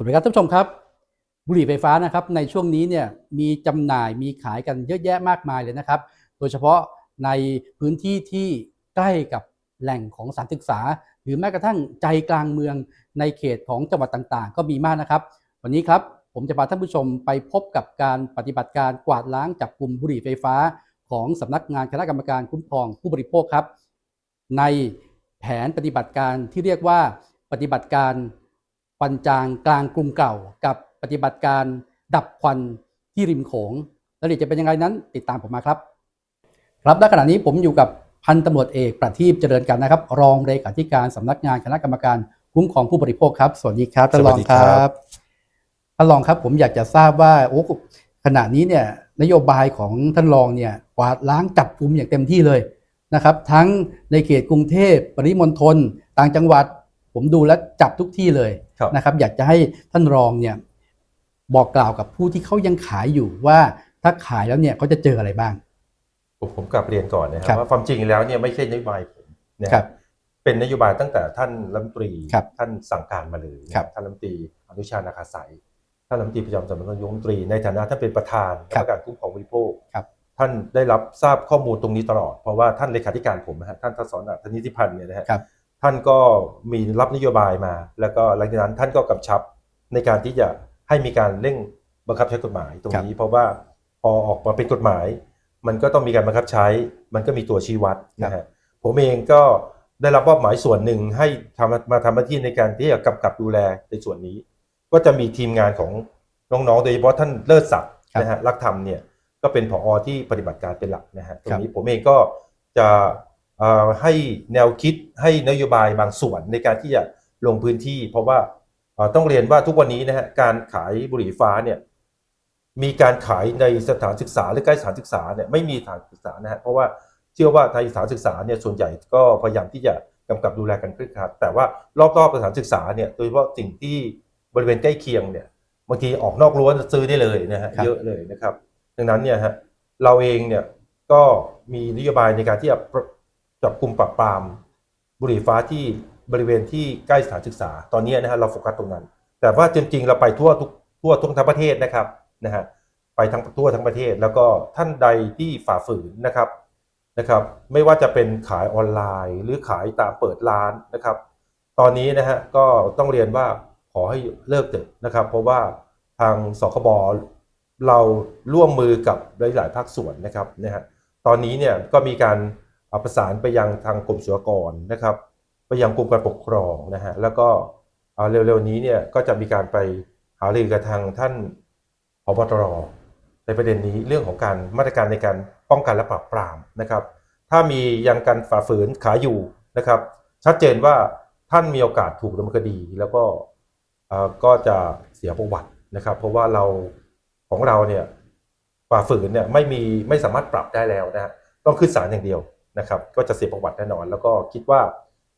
วัสดีครับท่านผู้ชมครับ บุหรี่ไฟฟ้านะครับในช่วงนี้เนี่ยมีจำหน่ายมีขายกันเยอะแยะมากมายเลยนะครับ โดยเฉพาะในพื้นที่ที่ใกล้กับแหล่งของสถานศึกษา หรือแม้กระทั่งใจกลางเมืองในเขตของจังหวัดต่างๆ ก็มีมากนะครับ วันนี้ครับผมจะพาท่านผู้ชมไปพบกับการปฏิบัติการกวาดล้างจับกลุ่มบุหรี่ไฟฟ้า ของสำนักงานคณะกรรมการคุ้มครองผู้บริโภคครับ ในแผนปฏิบัติการที่เรียกว่าปฏิบัติการ ควันจางกลางกรุงเก่า กับปฏิบัติการดับควันที่ริมโขงรายละเอียดจะเป็นยังไงนั้น ติดตามผมมาครับ ครับและขณะนี้ผมอยู่กับพันตำรวจเอกประทีปเจริญกันนะครับ รองเลขาธิการสำนักงานคณะกรรมการคุ้มครองผู้บริโภคครับ สวัสดีครับท่านรองสวัสดีคครัรับบท่านรองครับผมอยากจะทราบว่าโอ้ขณะนี้เนี่ยนโยบายของท่านรองเนี่ยกวาดล้างจับกลุ่มอย่างเต็มที่เลยนะครับ ทั้งในเขตกรุงเทพปริมณฑลต่างจังหวัด ผมดูแล้วจับทุกที่เลยครับนะครับ อยากจะให้ท่านรองเนี่ยบอกกล่าวกับผู้ที่เขายังขายอยู่ว่าถ้าขายแล้วเนี่ยเขาจะเจออะไรบ้าง ผมผมกลับเรียนก่อนนะคครัรับบว่าความจริงแล้วเนี่ยไม่ใช่นโยบายผมนะครับเป็นนโยบายตั้งแต่ท่านรัฐมนตรีครับท่านสั่งการมาเลยนะครับท่านรัฐมนตรีอนุชานาคาสายท่านรัฐมนตรีประจำสำนักนายกรัฐมนตรีในฐานะท่านเป็นประธานกรรมการคุ้มครองผู้บริโภคครับท่านได้รับทราบข้อมูลตรงนี้ตลอดเพราะว่าท่านเลขาธิการผมนะฮะท่านทศนธนิติพันธ์เนี่ยนะฮะครับ ท่านก็มีรับนโยบายมา แล้วก็หลังจากนั้นท่านก็กำชับในการที่จะให้มีการเร่งบังคับใช้กฎหมายตรงนี้ เพราะว่าพอออกมาเป็นกฎหมาย มันก็ต้องมีการบังคับใช้ มันก็มีตัวชี้วัดนะฮะผมเองก็ได้รับมอบหมายส่วนหนึ่งให้ทำมาทำหน้าที่ในการที่จะกำกับดูแลในส่วนนี้ ก็จะมีทีมงานของน้องๆ โดยเฉพาะท่านเลิศศักดิ์ครับนะฮะรักธรรมเนี่ยก็เป็นผอที่ปฏิบัติการเป็นหลักนะฮะตรครังบนี้ผมเองก็จะเอ่อ ให้แนวคิดให้นโยบายบางส่วนในการที่จะลงพื้นที่ เพราะว่าเอ่อต้องเรียนว่าทุกวันนี้นะฮะการขายบุหรี่ไฟฟ้าเนี่ยมีการขายในสถานศึกษาหรือใกล้สถานศึกษาเนี่ยไม่มีสถานศึกษานะฮะเพราะว่าเชื่อว่าในสถานศึกษาเนี่ยส่วนใหญ่ก็พยายามที่จะกำกับดูแลกันเคร่งครัดแต่ว่ารอบๆสถานศึกษาเนี่ยโดยเฉพาะสิ่งที่บริเวณใกล้เคียงเนี่ยบางทีออกนอกรั้วซื้อได้เลยนะฮะครับเยอะเลยนะครับ ดังนั้นเนี่ยฮะเราเองเนี่ยก็มีนโยบายในการที่จะปร จับกลุ่มปราบปรามบุหรี่ฟ้าที่บริเวณที่ใกล้สถานศึกษา ตอนนี้นะฮะเราโฟกัสตรงนั้น แต่ว่าจริงๆ เราไปทั่วทุกทั่วทุกทั้งประเทศนะครับนะฮะไปทั้งทั่วทั้งประเทศ แล้วก็ท่านใดที่ฝ่าฝืนนะครับนะครับไม่ว่าจะเป็นขายออนไลน์ หรือขายตามเปิดร้านนะครับ ตอนนี้นะฮะก็ต้องเรียนว่าขอให้เลิกเถอะนะครับ เพราะว่าทางสคบเราร่วมมือกับหลายๆภาคส่วนนะครับนะฮะตอนนี้เนี่ยก็มีการ ประสานไปยังทางกรมศุลกรนะครับ ไปยังกรมการปกครองนะฮะแล้วก็อ่าเร็วๆนี้เนี่ยก็จะมีการไปหารือกับทางท่านพบตรในประเด็นนี้เรื่องของการมาตรการในการป้องกันและปราบปรามนะครับ ถ้ามียังการฝ่าฝืนขายอยู่นะครับ ชัดเจนว่าท่านมีโอกาสถูกดำเนินคดีแล้วก็เอ่อก็จะเสียประวัตินะครับ เพราะว่าเราของเราเนี่ยฝ่าฝืนเนี่ยไม่มีไม่สามารถปรับได้แล้วนะฮะต้องขึ้นศาลอย่างเดียว นะครับก็จะเสียประวัติแน่นอน แล้วก็คิดว่า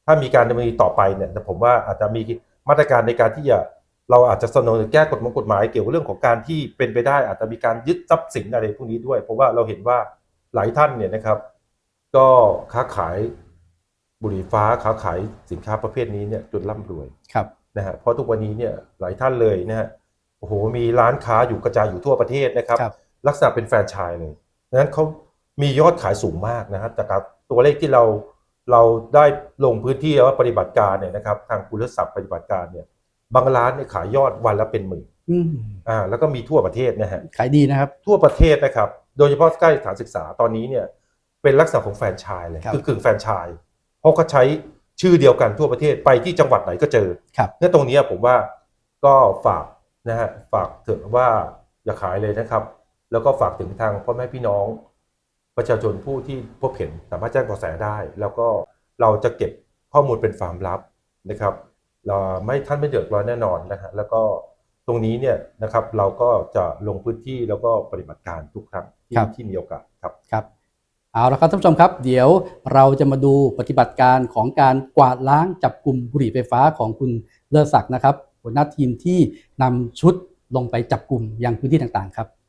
ถ้ามีการดำเนินคดีต่อไปเนี่ยแต่ผมว่าอาจจะมีมาตรการในการที่จะเราอาจจะเสนอแก้กฎหมายกฎหมายเกี่ยวกับเรื่องของการที่เป็นไปได้ อาจจะมีการยึดทรัพย์สินอะไรพวกนี้ด้วย เพราะว่าเราเห็นว่าหลายท่านเนี่ยนะครับ ก็ค้าขายบุหรี่ฟ้าค้าขายสินค้าประเภทนี้เนี่ยจนร่ำรวยครับนะฮะเพราะทุกวันนี้เนี่ยหลายท่านเลยนะฮะโอ้โหมีร้านค้าอยู่กระจายอยู่ทั่วประเทศนะครับครับลักษณะเป็นแฟรนไชส์เลยดังนั้นเขา มียอดขายสูงมากนะครับจากการตัวเลขที่เราเราได้ลงพื้นที่แล้วปฏิบัติการเนี่ยนะครับ ทางคุณศัพท์ปฏิบัติการเนี่ยบางร้านเนี่ยขายยอดวันละเป็นหมื่นอืมอ่าแล้วก็มีทั่วประเทศนะฮะขายดีนะครับ ทั่วประเทศนะครับ โดยเฉพาะใกล้สถานศึกษาตอนนี้เนี่ยเป็นลักษณะของแฟรนไชส์เลยครับคือกึ่งแฟรนไชส์เพราะเขาใช้ชื่อเดียวกันทั่วประเทศไปที่จังหวัดไหนก็เจอครับเนี่ยตรงเนี้ยผมว่าก็ฝากนะฮะฝากเถอะว่าอย่าขายเลยนะครับ แล้วก็ฝากถึงทางพ่อแม่พี่น้อง ประชาชนผู้ที่พบเห็นสามารถแจ้งเบาะแสได้ แล้วก็เราจะเก็บข้อมูลเป็นความลับนะครับเราไม่ท่านไม่เดือดร้อนแน่นอนนะฮะแล้วก็ตรงนี้เนี่ยนะครับเราก็จะลงพื้นที่แล้วก็ปฏิบัติการทุกครั้งที่ครับที่มีโอกาสครับครับเอาละครับท่านผู้ชมครับ เดี๋ยวเราจะมาดูปฏิบัติการของการกวาดล้างจับกลุ่มบุหรี่ไฟฟ้าของคุณเลิศศักดิ์นะครับหัวหน้าทีมที่นำชุดลงไปจับกลุ่มยังพื้นที่ต่างๆครับครับ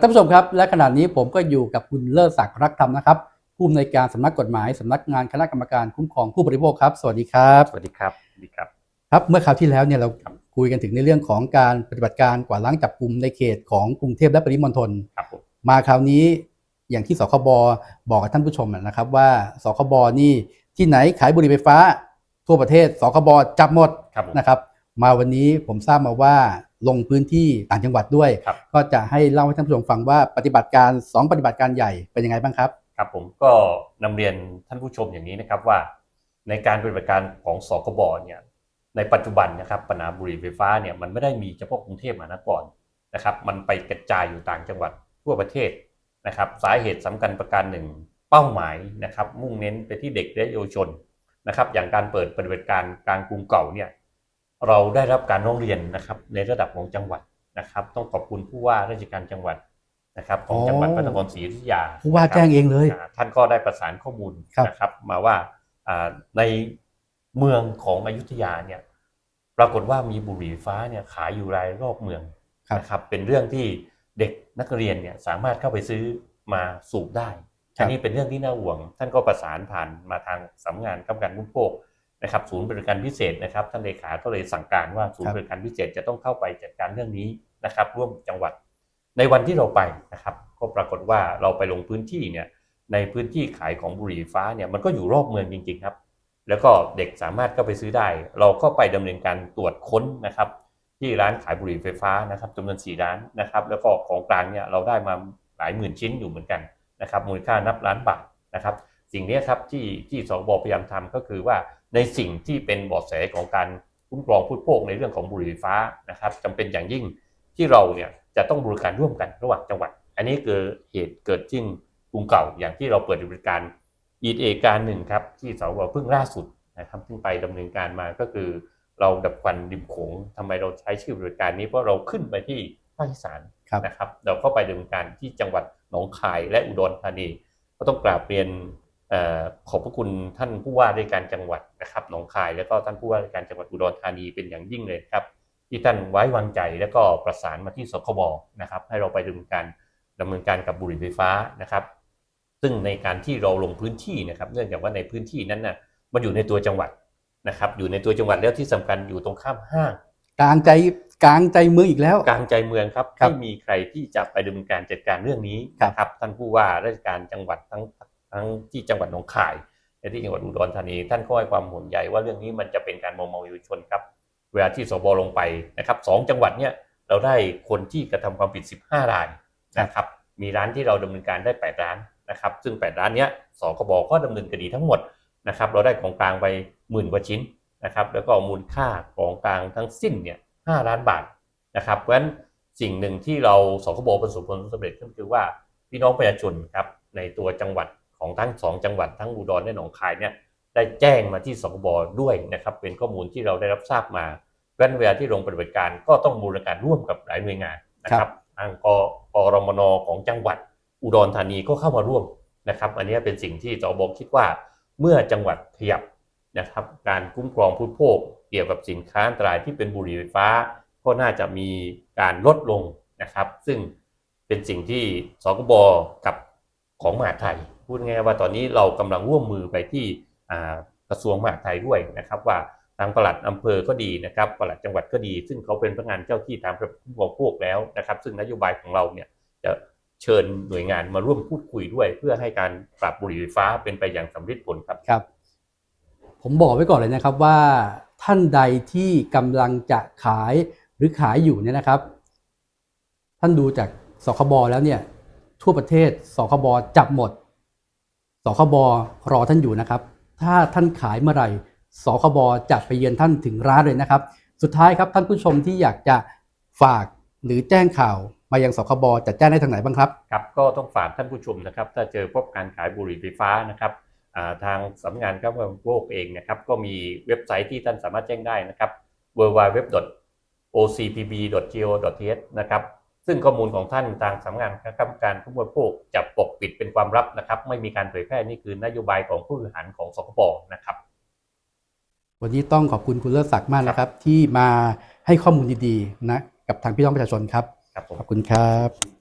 ท่านผู้ชมครับ และขณะนี้ผมก็อยู่กับคุณเลิศศักดิ์รักธรรมนะครับผู้อำนวยการสำนักกฎหมายสำนักงานคณะกรรมการคุ้มครองผู้บริโภคครับสวัสดีครับสวัสดีครับสวัสดีครับ ครับเมื่อคราวที่แล้วเนี่ยเราคุยกันถึงในเรื่องของการปฏิบัติการกวาดล้างจับกลุ่มในเขตของกรุงเทพและปริมณฑลครับผมมาคราวนี้อย่างที่สคบบอกกับท่านผู้ชมนะครับว่าสคบนี่ที่ไหนขายบุหรี่ไฟฟ้า ทั่วประเทศสคบจับหมดครับผมนะครับ มาวันนี้ผมทราบมาว่า ลงพื้นที่ต่างจังหวัดด้วย ครับ ก็จะให้เล่าให้ท่านผู้ชมฟังว่าปฏิบัติการ 2 ปฏิบัติการใหญ่เป็นยังไงบ้างครับ ครับผมก็นำเรียนท่านผู้ชมอย่างนี้นะครับว่า ในการปฏิบัติการของสคบเนี่ยในปัจจุบันนะครับปัญหาบุหรี่ไฟฟ้าเนี่ยมันไม่ได้มีเฉพาะกรุงเทพมหานครนะครับมันไปกระจายอยู่ต่างจังหวัดทั่วประเทศนะครับสาเหตุสำคัญประการหนึ่งเป้าหมายนะครับมุ่งเน้นไปที่เด็กและเยาวชนนะครับอย่างการเปิดปฏิบัติการกลางกรุงเก่าเนี่ย เราได้รับการร้องเรียนนะครับในระดับของจังหวัดนะครับ ต้องขอบคุณผู้ว่าราชการจังหวัดนะครับของจังหวัดพระนครศรีอยุธยาผู้ว่านะครับแจ้งเองเลยอ่าท่านก็ได้ประสานข้อมูลครับนะครับ มาว่าอ่าในเมืองของอยุธยาเนี่ยปรากฏว่ามีบุหรี่ไฟฟ้าเนี่ยขายอยู่รายรอบเมืองครับนะครับเป็นเรื่องที่เด็กนักเรียนเนี่ยสามารถเข้าไปซื้อมาสูบได้อันนี้เป็นเรื่องที่น่าห่วง ท่านก็ประสานผ่านมาทางสำนักงานกำกับการผู้บริโภค นะครับศูนย์บริการพิเศษนะครับท่านเลขาก็เลยสั่งการว่าศูนย์บริการพิเศษจะต้องเข้าไปจัดการเรื่องนี้นะครับ ร่วมจังหวัด ในวันที่เราไปนะครับ ก็ปรากฏว่าเราไปลงพื้นที่เนี่ยในพื้นที่ขายของบุหรี่ไฟฟ้าเนี่ยมันก็อยู่รอบเมืองจริง ๆ ครับ แล้วก็เด็กสามารถเข้าไปซื้อได้ เราก็ไปดำเนินการตรวจค้นนะครับ ที่ร้านขายบุหรี่ไฟฟ้านะครับจำนวน4ร้านนะครับ แล้วก็ของกลางเนี่ยเราได้มาหลายหมื่นชิ้นอยู่เหมือนกันนะครับมูลค่านับล้านบาทนะครับ สิ่งนี้ครับที่ที่สบพยายามทำก็คือว่า ในสิ่งที่เป็นเบาะแสของการคุ้มครองผู้บริโภคในเรื่องของบุหรี่ไฟฟ้านะครับจำเป็นอย่างยิ่งที่เราเนี่ยจะต้องบริการร่วมกันระหว่างจังหวัด อันนี้คือเหตุเกิดที่กรุงเก่าอย่างที่เราเปิดบริการอีเอการหนึ่งครับที่สบเพิ่งล่าสุดนะครับซึ่งไปดำเนินการมาก็คือ เราดับควันริมโขงทำไมเราใช้ชื่อบริการนี้เพราะเราขึ้นไปที่ภาคอีสานครับนะครับ เราเข้าไปดำเนินการที่จังหวัดหนองคายและอุดรธานีก็ต้องกราบเรียนเออ ขอบพระคุณท่านผู้ว่าราชการจังหวัดนะครับหนองคาย แล้วก็ท่านผู้ว่าราชการจังหวัดอุดรธานีเป็นอย่างยิ่งเลยครับ ที่ท่านไว้วางใจแล้วก็ประสานมาที่สคบนะครับให้เราไปดำเนินการดำเนินการกับบุหรี่ไฟฟ้านะครับ ซึ่งในการที่เราลงพื้นที่นะครับ เนื่องจากว่าในพื้นที่นั้นน่ะมันอยู่ในตัวจังหวัดนะครับ อยู่ในตัวจังหวัดแล้วที่สำคัญอยู่ตรงข้ามห้างกลางใจกลางใจเมืองอีกแล้ว กลางใจเมืองครับครับไม่มีใครที่จะไปดำเนินการจัดการเรื่องนี้ครับนะครับท่านผู้ว่าราชการจังหวัดทั้ง ทั้งที่จังหวัดหนองคายและที่จังหวัดอุดรธานี ท่านก็ให้ความห่วงใยว่าเรื่องนี้มันจะเป็นการมอมเมาเยาวชนครับ เวลาที่สบลงไปนะครับสองจังหวัดเนี่ยเราได้คนที่กระทำความผิด 15 รายนะครับ มีร้านที่เราดำเนินการได้ 8 ร้านนะครับ ซึ่ง 8 ร้านเนี้ยสคบก็ดำเนินคดีทั้งหมดนะครับ เราได้ของกลางไปหมื่นกว่าชิ้นนะครับ แล้วก็มูลค่าของกลางทั้งสิ้นเนี่ย5ล้านบาทนะครับ เพราะฉะนั้นสิ่งหนึ่งที่เราสคบประสบผลสำเร็จก็คือว่าพี่น้องประชาชนครับในตัวจังหวัด ของทั้งสองจังหวัดทั้งอุดรและหนองคายเนี่ยได้แจ้งมาที่สคบด้วยนะครับเป็นข้อมูลที่เราได้รับทราบมาเพราะฉะนั้นเวลาที่ลงปฏิบัติการก็ต้องบูรณาการร่วมกับหลายหน่วยงานนะครับทางกกรมนของจังหวัดอุดรธานีก็เข้ามาร่วมนะครับ อันนี้เป็นสิ่งที่สบคิดว่าเมื่อจังหวัดขยับนะครับการคุ้มครองผู้โภคเกี่ยวกับสินค้าอันตรายที่เป็นบุหรี่ไฟฟ้า ก็น่าจะมีการลดลงนะครับ ซึ่งเป็นสิ่งที่สกบกับ ของมหาไทยพูดง่ายว่าตอนนี้เรากำลังร่วมมือไปที่กระทรวงมหาดไทยด้วยนะครับ ว่าทางปลัดอำเภอก็ดีนะครับปลัดจังหวัดก็ดี ซึ่งเขาเป็นพนักงานเจ้าที่ตามระเบียบผู้บริโภคแล้วนะครับ ซึ่งนโยบายของเราเนี่ยจะเชิญหน่วยงานมาร่วมพูดคุยด้วย เพื่อให้การปรับบุหรี่ไฟฟ้าเป็นไปอย่างสำเร็จผลครับครับ ผมบอกไว้ก่อนเลยนะครับว่าท่านใดที่กำลังจะขายหรือขายอยู่เนี่ยนะครับ ท่านดูจากสคบแล้วเนี่ย ทั่วประเทศสคบจับหมดสคบรอท่านอยู่นะครับ ถ้าท่านขายเมื่อไหร่สคบจะไปเยือนท่านถึงร้านเลยนะครับ สุดท้ายครับท่านผู้ชมที่อยากจะฝากหรือแจ้งข่าวมายังสคบจะแจ้งได้ทางไหนบ้างครับครับก็ต้องฝากท่านผู้ชมนะครับ ถ้าเจอพบการขายบุหรี่ไฟฟ้านะครับทางสำนักงานกำกับโลกเองนะครับ ก็มีเว็บไซต์ที่ท่านสามารถแจ้งได้นะครับ www.ocpb.go.th นะครับ ซึ่งข้อมูลของท่านทางสำนักงานคณะกรรมการผู้บริโภคจะปกปิดเป็นความลับนะครับ ไม่มีการเผยแพร่นี่คือนโยบายของผู้บริหารของสคบนะครับ วันนี้ต้องขอบคุณคุณเลิศศักดิ์มากนะครับ ที่มาให้ข้อมูลดีๆนะกับทางพี่น้องประชาชนครับ ครับผม ขอบคุณครับ